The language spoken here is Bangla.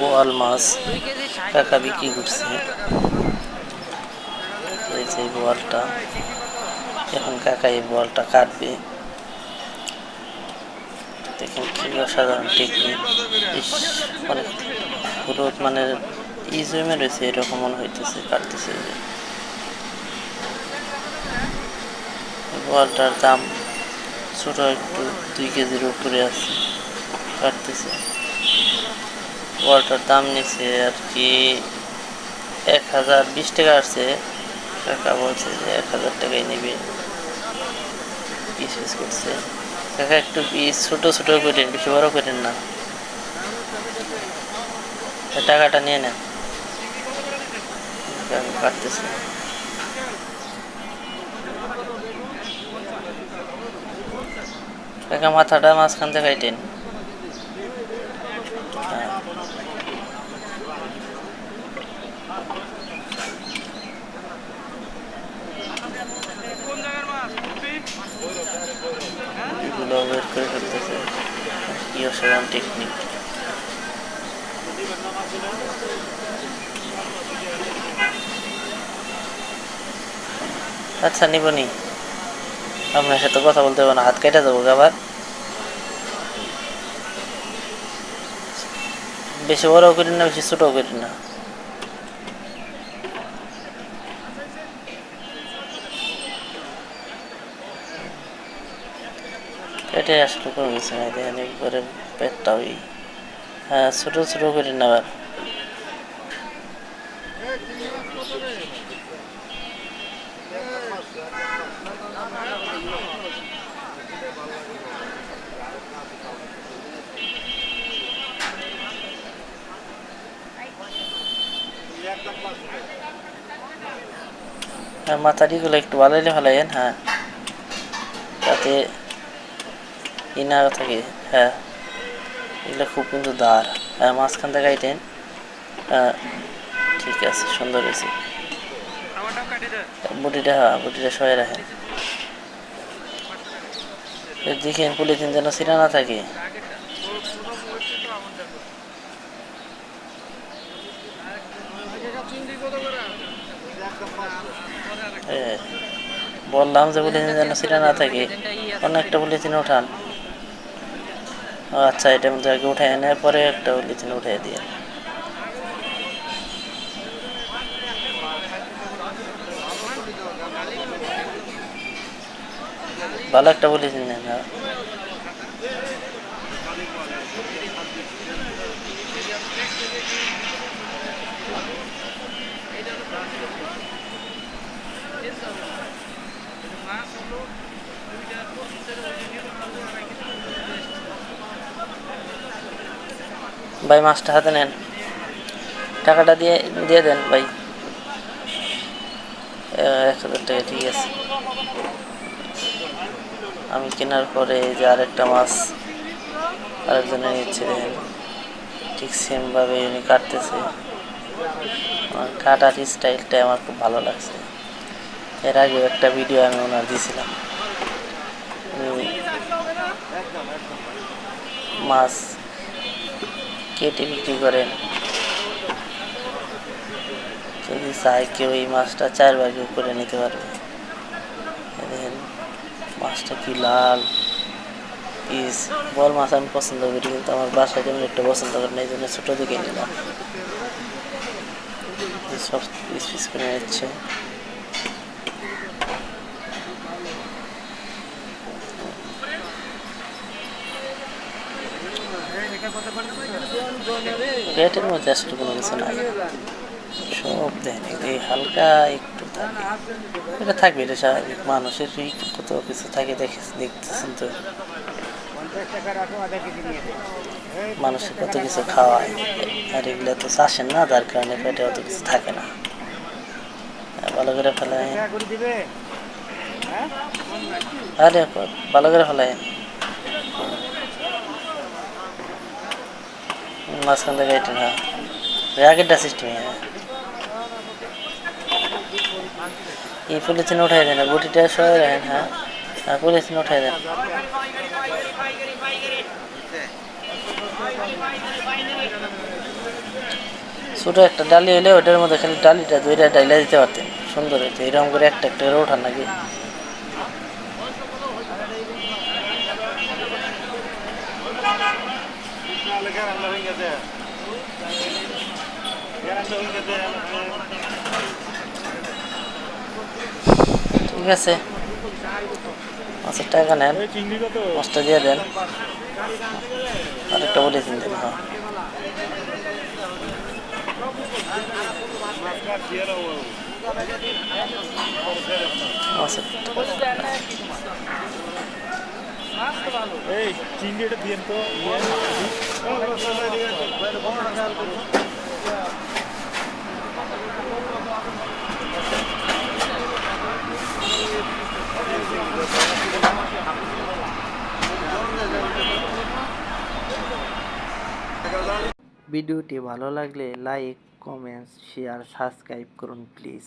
বোয়াল মাছ কাকা বিক্রি করছে। এই যে এই বোয়ালটা এখন কাকা এই বোয়ালটা কাটবে। দেখেন কি অসাধারণ টেকনিক। অনেক মানে ই জমে রয়েছে, এরকম মনে হইতেছে, কাটতেছে যে। এই বোয়ালটার দাম ছোট একটু, দুই কেজির উপরে আছে, কাটতেছে। বোয়ালটার দাম নিচ্ছে আর কি এক হাজার বিশ টাকা আসছে। কাকা বলছে যে এক হাজার টাকাই নেবে। পিস করছে। কাকা একটু পিস ছোট ছোট করেন, বেশি বড় করেন না। টাকাটা নিয়ে নেন। কাটতেছে। কাকা মাথাটা মাঝখান থেকে কাটেন। আচ্ছা নিবনি আপনার সাথে কথা বলতে হবে না হাত কেটে যাব আবার। বেশি বড় করি না, বেশি ছোট করি না। কেটে আসলে কোনো কিছু দেখেন একবারে পেটটা ওই। হ্যাঁ ছোটো ছোটো করে নেবার হ্যাঁ মাথাটিগুলো একটু ভালোইলে ভালাইন হ্যাঁ। তাতে ই না থাকে হ্যাঁ। এগুলো খুব কিন্তু দাঁড় হ্যাঁ মাঝখান থেকে আইটেন হ্যাঁ ঠিক আছে সুন্দর হয়েছে। বুটিটা হ্যাঁ বুটিটা সয়ে রাখেন। দেখেন পলিথিন যেন ছিঁড়া না থাকে। হ্যাঁ, বললাম যে পলিথিন যেন ছিঁড়া না থাকে। অন্য একটা পলিথিন উঠান। আচ্ছা এটা মধ্যে আগে উঠে এনে পরে একটা পলিথিন উঠে দিয়ে ভালো একটা পলিথিন নেন হ্যাঁ। ভাই, মাছটা হাতে নেন। টাকাটা দিয়ে দিয়ে দেন ভাই। এক হাজার টাকা, ঠিক আছে। আমি কেনার পরে যে আরেকটা মাছ আরেকজনে নিচ্ছে, দেখেন। ঠিক সেমভাবে উনি কাটতেছে। আমার কাটার স্টাইলটা আমার খুব ভালো লাগছে। এর আগে একটা ভিডিও আমি ওনার দিয়েছিলাম মাছ কেটে বিক্রি করেন? যদি চায় কেউ এই মাছটা চার ভাগে করে নিতে পারবে। মাছটা কি লাল। পিস বল মাছ আমি পছন্দ করি, কিন্তু আমার বাসায় যেমন একটু পছন্দ করে না, এই জন্য ছোটো দিকে নিলাম। সব পিস পিস করে নিচ্ছে। পেটের মধ্যে আসলে কোনো কিছু নাই। সব দেন এই হালকা একটু থাকে। এটা থাকবে এটা স্বাভাবিক। মানুষের কত কিছু থাকে দেখে দেখতেছেন তো। মানুষের কত কিছু খাওয়ায়। আর এগুলো তো চাষেন না যার কারণে পেটে অত কিছু থাকে না। হ্যাঁ, ভালো করে ফেলায় আরে ভালো করে ফেলায় মাঝখান থেকে এটা না। সিস্টেমে হ্যাঁ এই পলিথিন উঠাই দেন আর বটিটা সবাই রাখেন হ্যাঁ? হ্যাঁ পলিথিন উঠাই দেন। ছোটো একটা ডালি হইলে ওটার মধ্যে খালি ডালিটা দুইটা ডাইলা দিতে পারতেন। সুন্দর হইতো। এরকম করে একটা একটা করে নাকি? ঠিক আছে। মাছের টাকা নেন। মাছটা দিয়ে দেন। আরেকটা বলে দিন দেন হ্যাঁ। এই চিংড়িটা দিয়েন তো। ভিডিওটি ভালো লাগলে লাইক কমেন্টস শেয়ার সাবস্ক্রাইব করুন প্লিজ।